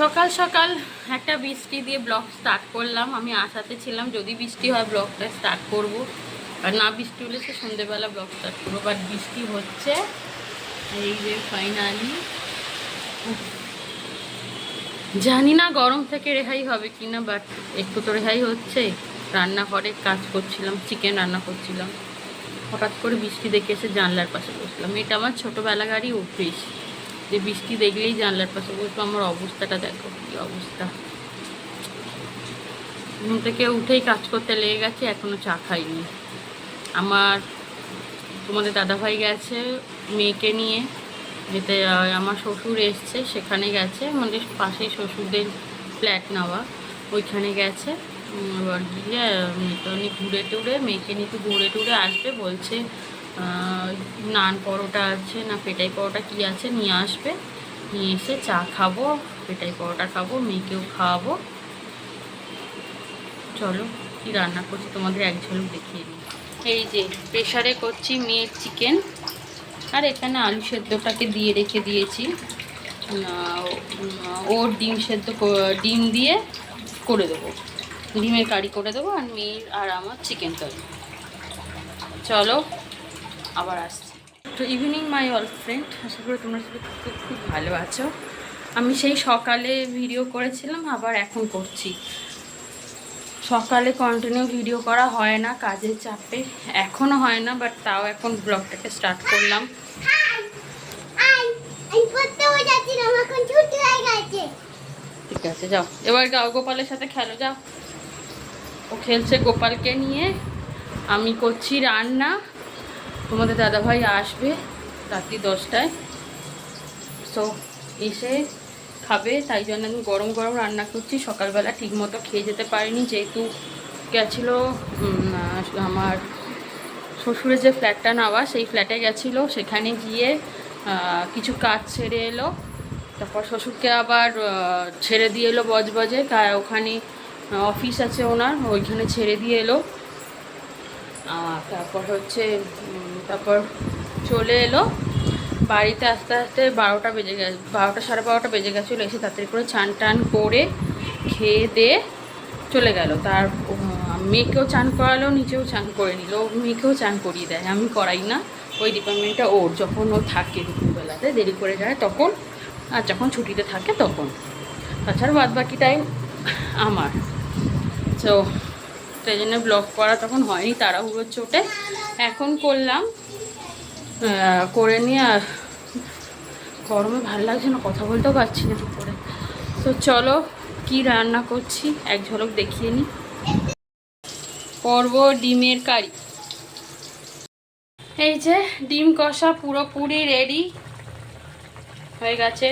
সকাল সকাল একটা বৃষ্টি দিয়ে ব্লগ স্টার্ট করলাম। আমি আশাতে ছিলাম যদি বৃষ্টি হয় ব্লগটা স্টার্ট করব। আর না বৃষ্টি হলে সে সন্ধ্যেবেলা ব্লগ স্টার্ট করব। বাট বৃষ্টি হচ্ছে। এই যে ফাইনালি জানি না গরম থেকে রেহাই হবে কি না বাট একটু তো রেহাই হচ্ছে। রান্নাঘরে কাজ করছিলাম চিকেন রান্না করছিলাম। হঠাৎ করে বৃষ্টি দেখে এসে জানলার পাশে বসলাম। এটা আমার ছোটোবেলাকারই অভ্যেস যে বৃষ্টি দেখলেই জানলার পাশে বসবো, আমার অবস্থাটা দেখো কী অবস্থা। ঘুম থেকে উঠেই কাজ করতে লেগে গেছে এখনও চা খাইনি। আমার, তোমাদের দাদাভাই গেছে মেয়েকে নিয়ে, যেতে আমার শ্বশুর এসছে, সেখানে গেছে, আমাদের পাশেই শ্বশুরদের ফ্ল্যাট নেওয়া, ওইখানে গেছে। এবার গিয়ে ঘুরে টুরে, মেয়েকে নিয়ে একটু ঘুরে টুরে আসবে, বলছে নান পরোটা আছে না পেটাই পরোটা কী আছে নিয়ে আসবে। নিয়ে এসে চা খাব, পেটাই পরোটা খাব, মেয়েকেও খাওয়াবো। চলো, কি রান্না করছি তোমাদের এক ঝলক দেখিয়ে দিই। এই যে প্রেশারে করছি মেয়ের চিকেন। আর এখানে আলু সেদ্ধটাকে দিয়ে রেখে দিয়েছি। ওর ডিম সেদ্ধ ডিম দিয়ে করে দেবো। ডিমের কারি করে দেবো আর মেয়ের আর আমার চিকেন কারি। চলো আবার আসছি। তো ইভিনিং মাই অল ফ্রেন্ড আশা করি তোমরা সবাই খুব খুব ভালো আছো। আমি সেই সকালে ভিডিও করেছিলাম আবার এখন করছি। সকালে কন্টিনিউ ভিডিও করা হয় না কাজের চাপে। এখনও হয় না বাট তাও এখন ব্লগটাকে স্টার্ট করলাম। ঠিক আছে যাও। এবার যাও গোপালের সাথে খেলো যাও। ও খেলছে গোপালকে নিয়ে। আমি করছি রান্না। তোমাদের দাদাভাই আসবে রাত্রি দশটায়। সো এসে খাবে, তাই জন্য আমি গরম গরম রান্না করছি। সকালবেলা ঠিক মতো খেয়ে যেতে পারিনি, যেহেতু গেছিল আমার শ্বশুরের যে ফ্ল্যাটটা নেওয়া, সেই ফ্ল্যাটে গেছিল। সেখানে গিয়ে কিছু কাজ ছেড়ে এলো। তারপর শ্বশুরকে আবার ছেড়ে দিয়ে এলো বজবজে। ওখানে অফিস আছে ওনার, ওইখানে ছেড়ে দিয়ে এলো। তারপর হচ্ছে তারপর চলে এলো। বাড়িতে আস্তে আস্তে বারোটা বেজে গেছে, বারোটা সাড়ে বারোটা বেজে গেছিল, এসে তাড়াতাড়ি করে চান টান করে খেয়ে দিয়ে চলে গেল। তার মেয়েকেও চান করালো, নিজেও চান করে নিল। মেয়েকেও চান করিয়ে দেয়, আমি করাই না। ওই ডিপার্টমেন্টটা ওর, যখন ও থাকে দুপুরবেলাতে, দেরি করে যায় তখন, আর যখন ছুটিতে থাকে তখন। তাছাড়া বাদ বাকি টাইম আমার। তো সেই জন্য ব্লগ করা তখন হয়নি, তাড়াহুড়োর চোটে। এখন করলাম। করে নিয়ে আর গরমে ভালো লাগছে না, কথা বলতেও পারছি না করে। তো চলো, কি রান্না করছি, এক ঝলক দেখিয়ে নিই করব ডিমের কারি। এই যে, ডিম কষা পুরোপুরি রেডি হয়ে গেছে।